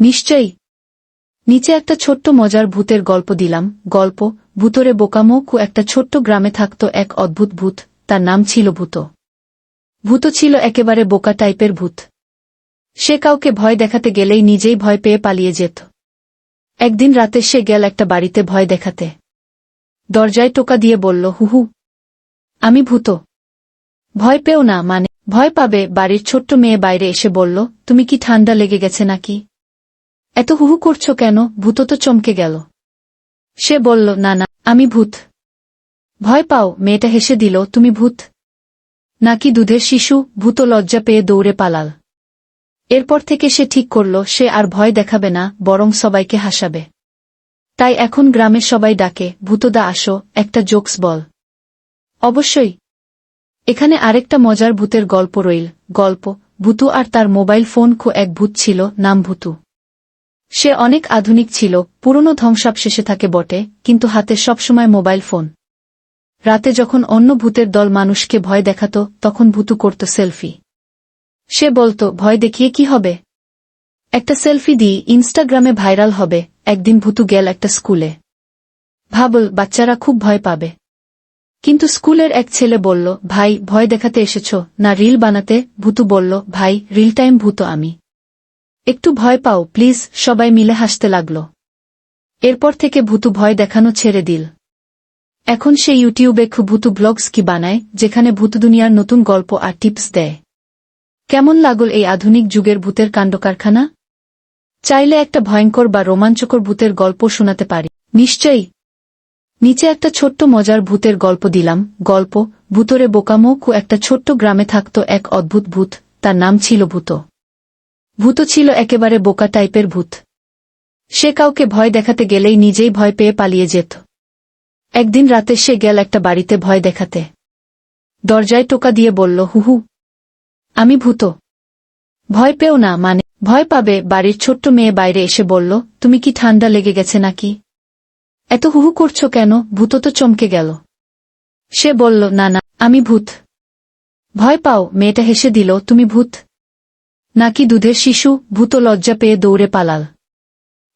নিশ্চয়ই। নিচে একটা ছোট্ট মজার ভূতের গল্প দিলাম। গল্প, ভূতরে বোকামো কু একটা ছোট্ট গ্রামে থাকত এক অদ্ভুত ভূত। তার নাম ছিল ভূত। ভূত ছিল একেবারে বোকা টাইপের ভূত। সে কাউকে ভয় দেখাতে গেলেই নিজেই ভয় পেয়ে পালিয়ে যেত। একদিন রাতে সে গেল একটা বাড়িতে ভয় দেখাতে। দরজায় টোকা দিয়ে বলল, হুহু, আমি ভূত। ভয় পেও না মানে ভয় পাবে? বাড়ির ছোট্ট মেয়ে বাইরে এসে বলল, তুমি কি ঠান্ডা লেগে গেছে নাকি? এত হুহু করছ কেন? ভূত তো চমকে গেল। সে বলল, না না, আমি ভূত। ভয় পাও, মেয়েটা হেসে দিল, তুমি ভূত। নাকি দুধের শিশু, ভূত লজ্জা পেয়ে দৌড়ে পালাল। এরপর থেকে সে ঠিক করল, সে আর ভয় দেখাবে না, বরং সবাইকে হাসাবে। তাই এখন গ্রামের সবাই ডাকে, ভূতদা, আসো, একটা জোকস বল। অবশ্যই। এখানে আরেকটা মজার ভূতের গল্প রইল। গল্প, ভূতু আর তার মোবাইল ফোন খো এক ভূত ছিল, নাম ভূতু। সে অনেক আধুনিক ছিল, পুরনো ধ্বংসাবশেষে থাকে বটে, কিন্তু হাতে সবসময় মোবাইল ফোন। রাতে যখন অন্য ভূতের দল মানুষকে ভয় দেখাত, তখন ভূতু করত সেলফি। সে বলতো, ভয় দেখিয়ে কি হবে? একটা সেলফি দিয়ে ইনস্টাগ্রামে ভাইরাল হবে, একদিন ভূতু গেল একটা স্কুলে। ভাবল, বাচ্চারা খুব ভয় পাবে। কিন্তু স্কুলের এক ছেলে বলল, ভাই, ভয় দেখাতে এসেছ, না রিল বানাতে? ভূতু বলল, ভাই, রিল টাইম ভূত আমি। একটু ভয় পাও, প্লিজ, সবাই মিলে হাসতে লাগল। এরপর থেকে ভূতু ভয় দেখানো ছেড়ে দিল। এখন সে ইউটিউবে খুব ভূতু ব্লগস কি বানায়, যেখানে ভূত দুনিয়ার নতুন গল্প আর টিপস দেয়। কেমন লাগল এই আধুনিক যুগের ভূতের কাণ্ডকারখানা? চাইলে একটা ভয়ঙ্কর বা রোমাঞ্চকর ভূতের গল্প শোনাতে পারি। নিশ্চয়ই। নিচে একটা ছোট্ট মজার ভূতের গল্প দিলাম। গল্প, ভূতরে বোকামো কু একটা ছোট্ট গ্রামে থাকত এক অদ্ভুত ভূত, তার নাম ছিল ভূত। ভূত ছিল একেবারে বোকা টাইপের ভূত। সে কাউকে ভয় দেখাতে গেলেই নিজেই ভয় পেয়ে পালিয়ে যেত। একদিন রাতে সে গেল একটা বাড়িতে ভয় দেখাতে। দরজায় টোকা দিয়ে বলল, হুহু, আমি ভূত। ভয় পেও না মানে ভয় পাবে, বাড়ির ছোট্ট মেয়ে বাইরে এসে বলল, তুমি কি ঠান্ডা লেগে গেছে নাকি? এত হুহু করছ কেন? ভূত তো চমকে গেল। সে বলল, না না, আমি ভূত। ভয় পাও, মেয়েটা হেসে দিল, তুমি ভূত। নাকি দুধের শিশু ভূত লজ্জা পেয়ে দৌড়ে পালাল।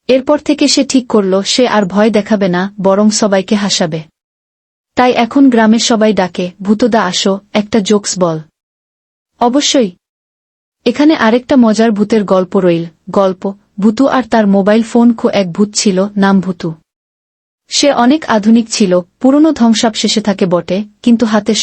এরপর থেকে সে ঠিক করল, সে আর ভয় দেখাবে না, বরং সবাইকে হাসাবে। তাই এখন গ্রামের সবাই ডাকে, ভূতদা, আসো, একটা জোকস বল। অবশ্যই। এখানে আরেকটা মজার ভূতের গল্প রইল। গল্প, ভূতু আর তার মোবাইল ফোন খো এক ভূত ছিল, নাম ভূতু। সে অনেক আধুনিক ছিল, পুরনো ধ্বংসাবশেষে থাকে বটে, কিন্তু হাতে